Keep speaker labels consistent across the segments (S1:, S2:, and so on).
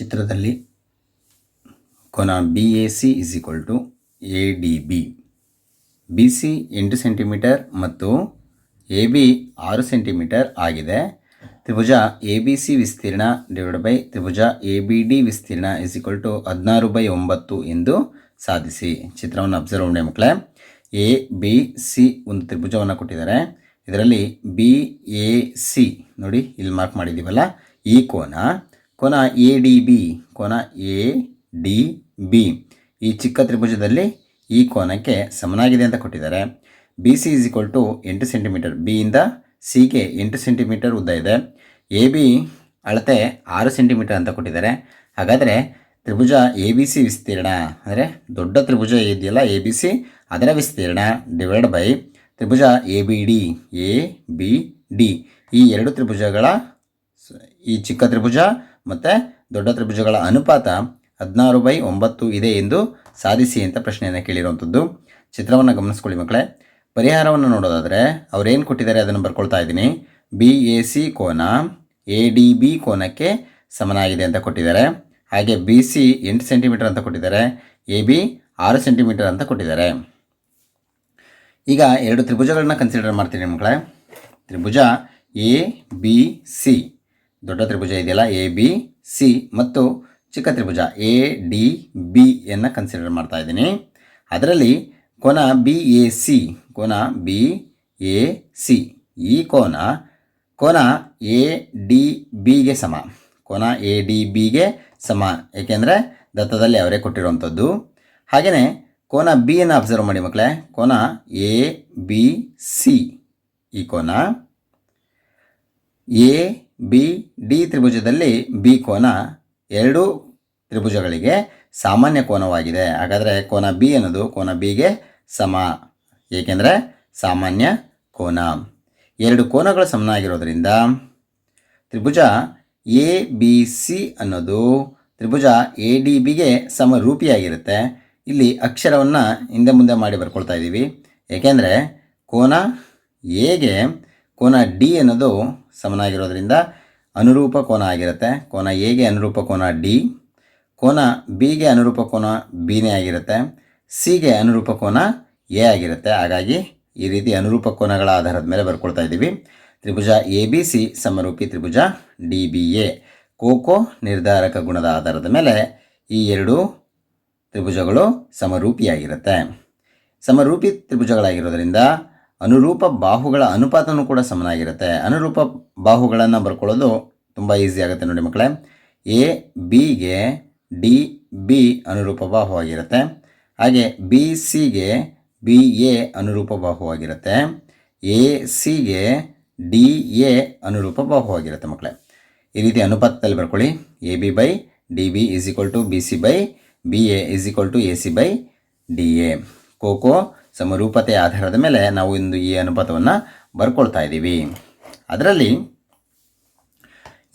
S1: ಚಿತ್ರದಲ್ಲಿ ಕೋನ B A C is equal to A D B B C ಎಂಟು centimetre ಮತ್ತು ಎ ಬಿ ಆರು ಸೆಂಟಿಮೀಟರ್ ಆಗಿದೆ. ತ್ರಿಭುಜ ಎ ಬಿ ಸಿ ವಿಸ್ತೀರ್ಣ ಡಿವೈಡ್ ಬೈ ತ್ರಿಭುಜ ಎ ಬಿ ಡಿ ವಿಸ್ತೀರ್ಣ ಇಸ್ ಈಕ್ವಲ್ ಟು ಹದಿನಾರು ಬೈ ಒಂಬತ್ತು ಎಂದು ಸಾಧಿಸಿ. ಚಿತ್ರವನ್ನು ಅಬ್ಸರ್ವ್ ಮಾಡಿ ಮಕ್ಕಳೇ. ಎ ಬಿ ಸಿ ಒಂದು ತ್ರಿಭುಜವನ್ನು ಕೊಟ್ಟಿದ್ದಾರೆ. ಇದರಲ್ಲಿ ಬಿ ಎ ಸಿ ನೋಡಿ, ಇಲ್ಲಿ ಮಾರ್ಕ್ ಮಾಡಿದ್ದೀವಲ್ಲ, ಈ ಕೋನ ಕೋನ ಎ ಡಿ ಬಿ, ಕೋನ ಎ ಡಿ ಬಿ. ಈ ಚಿಕ್ಕ ತ್ರಿಭುಜದಲ್ಲಿ ಈ ಕೋನಕ್ಕೆ ಸಮನಾಗಿದೆ ಅಂತ ಕೊಟ್ಟಿದ್ದಾರೆ. B C is equal to ಎಂಟು ಸೆಂಟಿಮೀಟರ್ ಬಿಯಿಂದ ಸಿಗೆ ಎಂಟು ಸೆಂಟಿಮೀಟರ್ ಉದ್ದ ಇದೆ. ಎ ಬಿ ಅಳತೆ ಆರು ಸೆಂಟಿಮೀಟರ್ ಅಂತ ಕೊಟ್ಟಿದ್ದಾರೆ. ಹಾಗಾದರೆ ತ್ರಿಭುಜ ಎ ಬಿ ಸಿ ವಿಸ್ತೀರ್ಣ ಅಂದರೆ ದೊಡ್ಡ ತ್ರಿಭುಜ ಇದೆಯಲ್ಲ ಎ ಬಿ ಸಿ ಅದರ ವಿಸ್ತೀರ್ಣ divide by Tribhuja A B D A B D ಈ ಎರಡು ತ್ರಿಭುಜಗಳ ಈ ಚಿಕ್ಕ ತ್ರಿಭುಜ ಮತ್ತು ದೊಡ್ಡ ತ್ರಿಭುಜಗಳ ಅನುಪಾತ ಹದಿನಾರು ಬೈ ಒಂಬತ್ತು ಇದೆ ಎಂದು ಸಾಧಿಸಿ ಅಂತ ಪ್ರಶ್ನೆಯನ್ನು ಕೇಳಿರುವಂಥದ್ದು. ಚಿತ್ರವನ್ನು ಗಮನಿಸ್ಕೊಳ್ಳಿ ಮಕ್ಕಳೇ. ಪರಿಹಾರವನ್ನು ನೋಡೋದಾದರೆ ಅವ್ರೇನು ಕೊಟ್ಟಿದ್ದಾರೆ ಅದನ್ನು ಬರ್ಕೊಳ್ತಾ ಇದ್ದೀನಿ. ಬಿ ಎ ಸಿ ಕೋನ ಎ ಡಿ ಬಿ ಕೋನಕ್ಕೆ ಸಮನಾಗಿದೆ ಅಂತ ಕೊಟ್ಟಿದ್ದಾರೆ. ಹಾಗೆ ಬಿ ಸಿ ಎಂಟು ಸೆಂಟಿಮೀಟರ್ ಅಂತ ಕೊಟ್ಟಿದ್ದಾರೆ. ಎ ಬಿ ಆರು ಸೆಂಟಿಮೀಟರ್ ಅಂತ ಕೊಟ್ಟಿದ್ದಾರೆ. ಈಗ ಎರಡು ತ್ರಿಭುಜಗಳನ್ನ ಕನ್ಸಿಡರ್ ಮಾಡ್ತೀನಿ ಮಕ್ಕಳೇ. ತ್ರಿಭುಜ ಎ ಬಿ ಸಿ ದೊಡ್ಡ ತ್ರಿಭುಜ ಇದೆಯಲ್ಲ? ಎ ಬಿ ಸಿ ಮತ್ತು ಚಿಕ್ಕ ತ್ರಿಭುಜ. ಎ ಡಿ ಬಿ ಯನ್ನು ಕನ್ಸಿಡರ್ ಮಾಡ್ತಾ ಇದ್ದೀನಿ. ಅದರಲ್ಲಿ ಕೋನ ಬಿ ಎ ಸಿ ಕೋನ ಬಿ ಎ ಸಿ ಈ ಕೋನ ಕೋನ ಎ ಡಿ ಬಿಗೆ ಸಮ. ಕೋನ ಎ ಡಿ ಬಿಗೆ ಸಮ. ಏಕೆಂದರೆ ದತ್ತದಲ್ಲಿ ಅವರೇ ಕೊಟ್ಟಿರುವಂಥದ್ದು. ಹಾಗೆಯೇ ಕೋನ ಬಿಯನ್ನು ಅಬ್ಸರ್ವ್ ಮಾಡಿ ಮಕ್ಕಳೇ. ಕೋನ ಎ ಬಿ ಸಿ ಈ ಕೋನ ಎ ಬಿ, ಡಿ ತ್ರಿಭುಜದಲ್ಲಿ ಬಿ ಕೋನ ಎರಡು ತ್ರಿಭುಜಗಳಿಗೆ ಸಾಮಾನ್ಯ ಕೋನವಾಗಿದೆ. ಹಾಗಾದರೆ ಕೋನ ಬಿ ಅನ್ನೋದು ಕೋನ ಬಿಗೆ ಸಮ. ಏಕೆಂದರೆ ಸಾಮಾನ್ಯ ಕೋನ. ಎರಡು ಕೋನಗಳು ಸಮನಾಗಿರೋದ್ರಿಂದ ತ್ರಿಭುಜ ಎ, ಬಿ, ಸಿ ಅನ್ನೋದು ತ್ರಿಭುಜ ಎ, ಡಿ ಬಿಗೆ ಸಮರೂಪಿಯಾಗಿರುತ್ತೆ. ಇಲ್ಲಿ ಅಕ್ಷರವನ್ನು ಹಿಂದೆ ಮುಂದೆ ಮಾಡಿ ಬರ್ಕೊಳ್ತಾ ಇದ್ದೀವಿ ಏಕೆಂದರೆ ಕೋನ ಎಗೆ ಕೋನ ಡಿ ಅನ್ನೋದು ಸಮನಾಗಿರೋದ್ರಿಂದ ಅನುರೂಪ ಕೋನ ಆಗಿರುತ್ತೆ. ಕೋನ ಎಗೆ ಅನುರೂಪ ಕೋನ ಡಿ ಕೋನ ಬಿಗೆ ಅನುರೂಪ ಕೋನ ಬಿನೇ ಆಗಿರುತ್ತೆ. ಸಿಗೆ ಅನುರೂಪ ಕೋನ ಎ ಆಗಿರುತ್ತೆ. ಹಾಗಾಗಿ ಈ ರೀತಿ ಅನುರೂಪ ಕೋನಗಳ ಆಧಾರದ ಮೇಲೆ ಬರ್ಕೊಳ್ತಾ ಇದ್ದೀವಿ. ತ್ರಿಭುಜ ಎ ಬಿ ಸಿ ಸಮರೂಪಿ ತ್ರಿಭುಜ ಡಿ ಬಿ ಎ ಕೋಕೋ ನಿರ್ಧಾರಕ ಗುಣದ ಆಧಾರದ ಮೇಲೆ ಈ ಎರಡು ತ್ರಿಭುಜಗಳು ಸಮರೂಪಿಯಾಗಿರುತ್ತೆ. ಸಮರೂಪಿ ತ್ರಿಭುಜಗಳಾಗಿರೋದ್ರಿಂದ ಅನುರೂಪ ಬಾಹುಗಳ ಅನುಪಾತನೂ ಕೂಡ ಸಮನಾಗಿರುತ್ತೆ. ಅನುರೂಪ ಬಾಹುಗಳನ್ನು ಬರ್ಕೊಳ್ಳೋದು ತುಂಬ ಈಸಿ ಆಗುತ್ತೆ ನೋಡಿ ಮಕ್ಕಳೇ. ಎ ಬಿಗೆ ಡಿ ಬಿ ಅನುರೂಪ ಬಾಹುವಾಗಿರುತ್ತೆ. ಹಾಗೆ ಬಿ ಸಿಗೆ ಬಿ ಎ ಅನುರೂಪ ಬಾಹುವಾಗಿರುತ್ತೆ. ಎ ಸಿಗೆ ಡಿ ಎ ಅನುರೂಪ ಬಾಹುವಾಗಿರುತ್ತೆ ಮಕ್ಕಳೇ. ಈ ರೀತಿ ಅನುಪಾತದಲ್ಲಿ ಬರ್ಕೊಳ್ಳಿ. A B by D B is equal to B C by B A is equal to A C by D A cocoa ಸಮರೂಪತೆಯ ಆಧಾರದ ಮೇಲೆ ನಾವು ಇಂದು ಈ ಅನುಪಾತವನ್ನು ಬರ್ಕೊಳ್ತಾ ಇದ್ದೀವಿ. ಅದರಲ್ಲಿ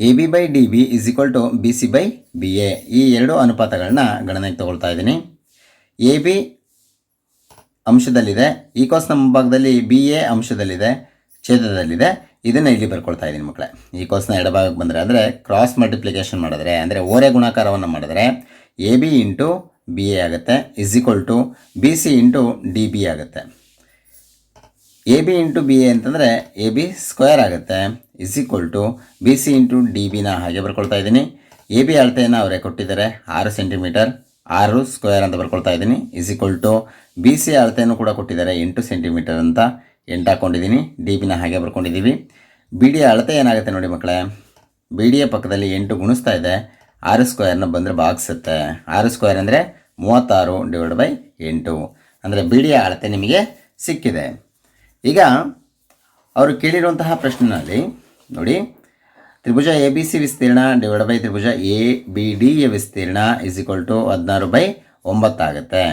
S1: A B by D B is equal to B C by B A ಈ ಎರಡು ಅನುಪಾತಗಳನ್ನ ಗಣನೆಗೆ ತಗೊಳ್ತಾ ಇದ್ದೀನಿ. ಎ ಬಿ ಅಂಶದಲ್ಲಿದೆ, ಈ ಕೋಸ್ನ ಮುಂಭಾಗದಲ್ಲಿ ಬಿ ಎ ಅಂಶದಲ್ಲಿದೆ, ಛೇದದಲ್ಲಿದೆ. ಇದನ್ನು ಇಲ್ಲಿ ಬರ್ಕೊಳ್ತಾ ಇದ್ದೀನಿ ಮಕ್ಕಳೇ. ಈ ಕೋಸ್ನ ಎಡಭಾಗಕ್ಕೆ ಬಂದರೆ, ಅಂದರೆ ಕ್ರಾಸ್ ಮಲ್ಟಿಪ್ಲಿಕೇಶನ್ ಮಾಡಿದ್ರೆ, ಅಂದರೆ ಓರೆ ಗುಣಾಕಾರವನ್ನು ಮಾಡಿದ್ರೆ A B into B A ಆಗುತ್ತೆ is equal to B C into D B ಆಗುತ್ತೆ. A B into B A ಅಂತಂದರೆ ಎ ಬಿ ಸ್ಕ್ವೇರ್ ಆಗುತ್ತೆ is equal to B C into D ಬಿನ ಹಾಗೆ ಬರ್ಕೊಳ್ತಾ ಇದ್ದೀನಿ. ಎ ಬಿ ಅಳತೆಯನ್ನು ಅವರೇ ಕೊಟ್ಟಿದ್ದಾರೆ, ಆರು ಸೆಂಟಿಮೀಟರ್ ಆರು ಸ್ಕ್ವೇರ್ ಅಂತ ಬರ್ಕೊಳ್ತಾ ಇದ್ದೀನಿ. Is equal to B C ಅಳತೆಯನ್ನು ಕೂಡ ಕೊಟ್ಟಿದ್ದಾರೆ, ಎಂಟು ಸೆಂಟಿಮೀಟರ್ ಅಂತ ಎಂಟು ಹಾಕ್ಕೊಂಡಿದ್ದೀನಿ ಡಿ ಬಿನ ಹಾಗೆ ಬರ್ಕೊಂಡಿದ್ದೀವಿ. ಬಿ ಡಿ ಅಳತೆ ಏನಾಗುತ್ತೆ ನೋಡಿ ಮಕ್ಕಳೇ ಬಿ ಡಿಯ ಪಕ್ಕದಲ್ಲಿ ಎಂಟು ಗುಣಿಸ್ತಾ ಇದೆ ಆರು ಸ್ಕ್ವೇರ್ನ ಬಂದರೆ ಬಾಗಿಸುತ್ತೆ ಆರು ಸ್ಕ್ವೇರ್ ಅಂದರೆ ಮೂವತ್ತಾರು ಡಿವೈಡ್ ಬೈ ಎಂಟು. ಅಂದರೆ ಬಿ ಡಿಯ ಅಳತೆ ನಿಮಗೆ ಸಿಕ್ಕಿದೆ. ಈಗ ಅವರು ಕೇಳಿರುವಂತಹ ಪ್ರಶ್ನೆಯಲ್ಲಿ ನೋಡಿ, ತ್ರಿಭುಜ ಎ ಬಿ ಸಿ ವಿಸ್ತೀರ್ಣ ಡಿವೈಡ್ ಬೈ ತ್ರಿಭುಜ ಎ ಬಿ ಡಿ ಯ ವಿಸ್ತೀರ್ಣ ಇಸ್ ಈಕ್ವಲ್ ಟು ಹದಿನಾರು ಬೈ ಒಂಬತ್ತಾಗುತ್ತೆ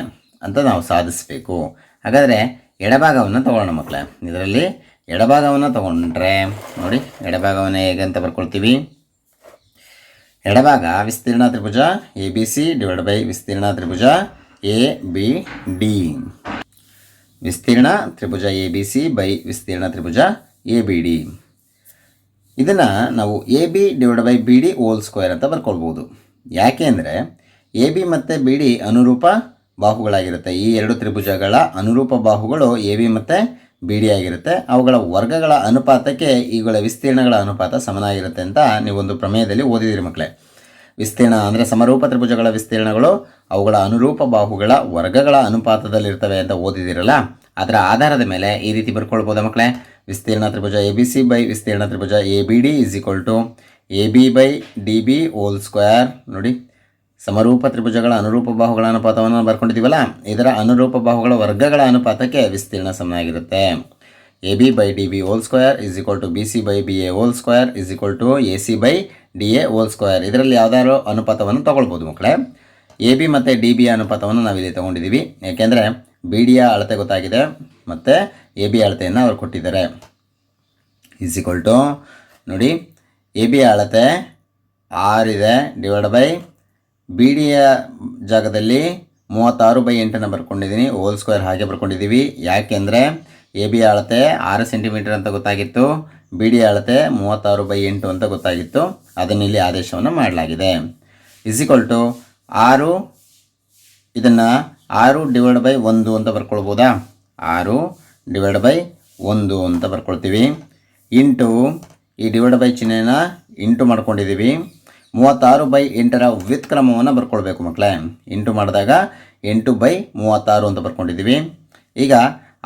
S1: ಅಂತ ನಾವು ಸಾಧಿಸಬೇಕು. ಹಾಗಾದರೆ ಎಡಭಾಗವನ್ನು ತೊಗೊಳ್ಳೋಣ ಮಕ್ಕಳೇ. ಇದರಲ್ಲಿ ಎಡಭಾಗವನ್ನು ತೊಗೊಂಡ್ರೆ ನೋಡಿ, ಎಡಭಾಗವನ್ನು ಹೇಗೆ ಅಂತ ಬರ್ಕೊಳ್ತೀವಿ. ಎಡಭಾಗ ವಿಸ್ತೀರ್ಣ ತ್ರಿಭುಜ A B C divide by ವಿಸ್ತೀರ್ಣ ತ್ರಿಭುಜ ಎ ಬಿ ಡಿ ವಿಸ್ತೀರ್ಣ ತ್ರಿಭುಜ ಎ ಬಿ ಸಿ ಬೈ ವಿಸ್ತೀರ್ಣ ತ್ರಿಭುಜ ಎ ಬಿ ಡಿ ಇದನ್ನು ನಾವು A B divide by B D whole square ಅಂತ ಬರ್ಕೊಳ್ಬೋದು. ಯಾಕೆ ಅಂದರೆ ಎ ಬಿ ಮತ್ತು ಬಿ ಡಿ ಅನುರೂಪ ಬಾಹುಗಳಾಗಿರುತ್ತೆ. ಈ ಎರಡು ತ್ರಿಭುಜಗಳ ಅನುರೂಪ ಬಾಹುಗಳು ಎ ಬಿ ಮತ್ತು ಬಿ ಡಿ ಆಗಿರುತ್ತೆ. ಅವುಗಳ ವರ್ಗಗಳ ಅನುಪಾತಕ್ಕೆ ಇವುಗಳ ವಿಸ್ತೀರ್ಣಗಳ ಅನುಪಾತ ಸಮನಾಗಿರುತ್ತೆ ಅಂತ ನೀವೊಂದು ಪ್ರಮೇಯದಲ್ಲಿ ಓದಿದಿರಿ ಮಕ್ಕಳೇ. ವಿಸ್ತೀರ್ಣ ಅಂದರೆ ಸಮರೂಪ ತ್ರಿಭುಜಗಳ ವಿಸ್ತೀರ್ಣಗಳು, ಅವುಗಳ ಅನುರೂಪ ಬಾಹುಗಳ ವರ್ಗಗಳ ಅನುಪಾತದಲ್ಲಿರ್ತವೆ ಅಂತ ಓದಿದಿರಲ್ಲ? ಅದರ ಆಧಾರದ ಮೇಲೆ ಈ ರೀತಿ ಬರ್ಕೊಳ್ಬೋದಾ ಮಕ್ಕಳೇ? ವಿಸ್ತೀರ್ಣ ತ್ರಿಭುಜ ಎ ಬಿ ಸಿ ಬೈ ವಿಸ್ತೀರ್ಣ ತ್ರಿಭುಜ A B D is equal to A B by D B whole square. ನೋಡಿ ಸಮರೂಪ ತ್ರಿಭುಜಗಳ ಅನುರೂಪ ಬಾಹುಗಳ ಅನುಪಾತವನ್ನು ಬರ್ಕೊಂಡಿದ್ದೀವಲ್ಲ, ಇದರ ಅನುರೂಪ ಬಾಹುಗಳ ವರ್ಗಗಳ ಅನುಪಾತಕ್ಕೆ ವಿಸ್ತೀರ್ಣ ಸಮನಾಗಿರುತ್ತೆ. A B by D B whole square is equal to B C by B A whole square is equal to A C by D A whole square ಇದರಲ್ಲಿ ಯಾವ್ದಾದ್ರು ಅನುಪಾತವನ್ನು ತೊಗೊಳ್ಬೋದು ಮಕ್ಕಳೇ. ಎ ಬಿ ಮತ್ತು ಡಿ ಬಿ ಅನುಪಾತವನ್ನು ನಾವಿಲ್ಲಿ ತೊಗೊಂಡಿದ್ದೀವಿ. ಯಾಕೆಂದರೆ ಬಿ ಡಿಯ ಅಳತೆ ಗೊತ್ತಾಗಿದೆ ಮತ್ತು ಎ ಬಿ ಅಳತೆಯನ್ನು ಅವ್ರು ಕೊಟ್ಟಿದ್ದಾರೆ. ಇಸ್ ಈಕ್ವಲ್ ಟು ನೋಡಿ ಎ ಬಿ ಅಳತೆ ಆರ್ ಇದೆ ಡಿವೈಡ್ ಬೈ ಬಿ ಡಿಯ ಜಾಗದಲ್ಲಿ ಮೂವತ್ತಾರು ಬೈ ಎಂಟನ್ನು ಬರ್ಕೊಂಡಿದ್ದೀನಿ. ಹೋಲ್ ಸ್ಕ್ವೇರ್ ಹಾಗೆ ಬರ್ಕೊಂಡಿದ್ದೀವಿ. ಯಾಕೆಂದರೆ ಎ ಬಿ ಅಳತೆ ಆರು ಸೆಂಟಿಮೀಟರ್ ಅಂತ ಗೊತ್ತಾಗಿತ್ತು. ಬಿ ಡಿ ಅಳತೆ ಮೂವತ್ತಾರು ಬೈ ಎಂಟು ಅಂತ ಗೊತ್ತಾಗಿತ್ತು. ಅದನ್ನು ಇಲ್ಲಿ ಆದೇಶವನ್ನು ಮಾಡಲಾಗಿದೆ. ಈಕ್ವಲ್ ಟು ಆರು, ಇದನ್ನು ಆರು ಡಿವೈಡ್ ಬೈ ಒಂದು ಅಂತ ಬರ್ಕೊಳ್ಬೋದಾ? ಆರು ಡಿವೈಡ್ ಬೈ ಒಂದು ಅಂತ ಬರ್ಕೊಳ್ತೀವಿ. ಇಂಟು ಈ ಡಿವೈಡ್ ಬೈ ಚಿಹ್ನೆನ ಇಂಟು ಮಾಡ್ಕೊಂಡಿದ್ದೀವಿ. ಮೂವತ್ತಾರು ಬೈ ಎಂಟರ ವ್ಯುತ್ಕ್ರಮವನ್ನು ಬರ್ಕೊಳ್ಬೇಕು ಮಕ್ಕಳೇ ಎಂಟು ಮಾಡಿದಾಗ ಎಂಟು ಬೈ ಮೂವತ್ತಾರು ಅಂತ ಬರ್ಕೊಂಡಿದ್ದೀವಿ. ಈಗ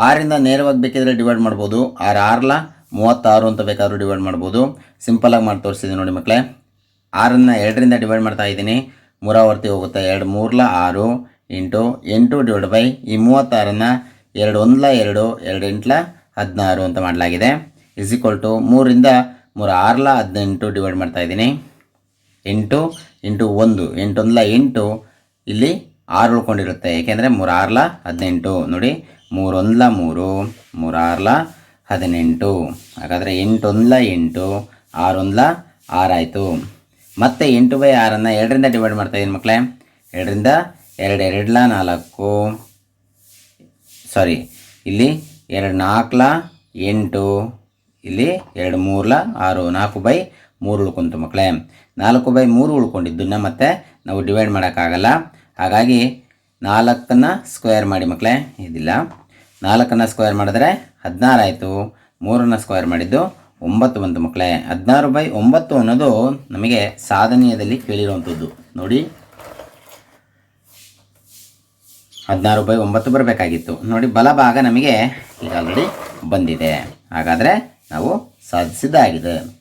S1: ಆರಿಂದ ನೇರವಾಗಿ ಬೇಕಿದ್ರೆ ಡಿವೈಡ್ ಮಾಡ್ಬೋದು. ಆರು ಆರ್ಲ ಮೂವತ್ತಾರು ಅಂತ ಬೇಕಾದರೂ ಡಿವೈಡ್ ಮಾಡ್ಬೋದು. ಸಿಂಪಲಾಗಿ ಮಾಡಿ ತೋರಿಸಿದ್ದೀನಿ ನೋಡಿ ಮಕ್ಕಳೇ ಆರನ್ನು ಎರಡರಿಂದ ಡಿವೈಡ್ ಮಾಡ್ತಾ ಇದ್ದೀನಿ. ಮೂರಾವರ್ತಿ ಹೋಗುತ್ತೆ. ಎರಡು ಮೂರ್ಲ ಆರು ಇಂಟು ಎಂಟು ಡಿವೈಡ್ ಬೈ ಈ ಮೂವತ್ತಾರನ್ನು ಎರಡು ಒಂದ್ಲ ಎರಡು ಎರಡು ಎಂಟ್ಲ ಹದಿನಾರು ಅಂತ ಮಾಡಲಾಗಿದೆ. ಇಸ್ ಈಕ್ವಲ್ ಟು ಮೂರಿಂದ ಮೂರು ಆರ್ಲ ಹದಿನೆಂಟು ಡಿವೈಡ್ ಮಾಡ್ತಾ ಇದ್ದೀನಿ. ಎಂಟು ಇಂಟು ಒಂದು ಎಂಟೊಂದ್ಲ ಎಂಟು ಇಲ್ಲಿ ಆರು ಉಳ್ಕೊಂಡಿರುತ್ತೆ. ಏಕೆಂದರೆ ಮೂರು ಆರ್ಲ ಹದಿನೆಂಟು. ನೋಡಿ ಮೂರೊಂದ್ಲ ಮೂರು ಮೂರಾರ್ಲ ಹದಿನೆಂಟು. ಹಾಗಾದರೆ ಎಂಟೊಂದ್ಲ ಎಂಟು ಆರೊಂದಲ ಆರಾಯಿತು ಮತ್ತೆ ಎಂಟು ಬೈ ಆರನ್ನು ಎರಡರಿಂದ ಡಿವೈಡ್ ಮಾಡ್ತಾ ಇದ್ದೀನಿ ಮಕ್ಕಳೇ ಎರಡರಿಂದ ಎರಡು ಎರಡ್ಲ ನಾಲ್ಕು. ಸಾರಿ ಇಲ್ಲಿ ಎರಡು ನಾಲ್ಕಲ ಎಂಟು. ಇಲ್ಲಿ ಎರಡು ಮೂರ್ಲ ಆರು, ನಾಲ್ಕು ಬೈ ಮೂರು ಉಳ್ಕೊಂತು ಮಕ್ಕಳೇ. ನಾಲ್ಕು ಬೈ ಮೂರು ಉಳ್ಕೊಂಡಿದ್ದನ್ನು ಮತ್ತೆ ನಾವು ಡಿವೈಡ್ ಮಾಡೋಕ್ಕಾಗಲ್ಲ. ಹಾಗಾಗಿ ನಾಲ್ಕನ್ನು ಸ್ಕ್ವೇರ್ ಮಾಡಿ ಮಕ್ಕಳೇ, ಇದಿಲ್ಲ. ನಾಲ್ಕನ್ನು ಸ್ಕ್ವೇರ್ ಮಾಡಿದ್ರೆ ಹದಿನಾರು ಆಯಿತು. ಮೂರನ್ನು ಸ್ಕ್ವೇರ್ ಮಾಡಿದ್ದು ಒಂಬತ್ತು ಬಂತು ಮಕ್ಕಳೇ. ಹದಿನಾರು ಬೈ ಒಂಬತ್ತು ಅನ್ನೋದು ನಮಗೆ ಸಾಧನೀಯದಲ್ಲಿ ಕೇಳಿರುವಂಥದ್ದು. ನೋಡಿ. ಹದಿನಾರು ಬೈ ಒಂಬತ್ತು ಬರಬೇಕಾಗಿತ್ತು. ನೋಡಿ ಬಲಭಾಗ ನಮಗೆ ಈಗ ಆಲ್ರೆಡಿ ಬಂದಿದೆ. ಹಾಗಾದರೆ ನಾವು ಸಾಧಿಸಿದ್ದಾಗಿದೆ.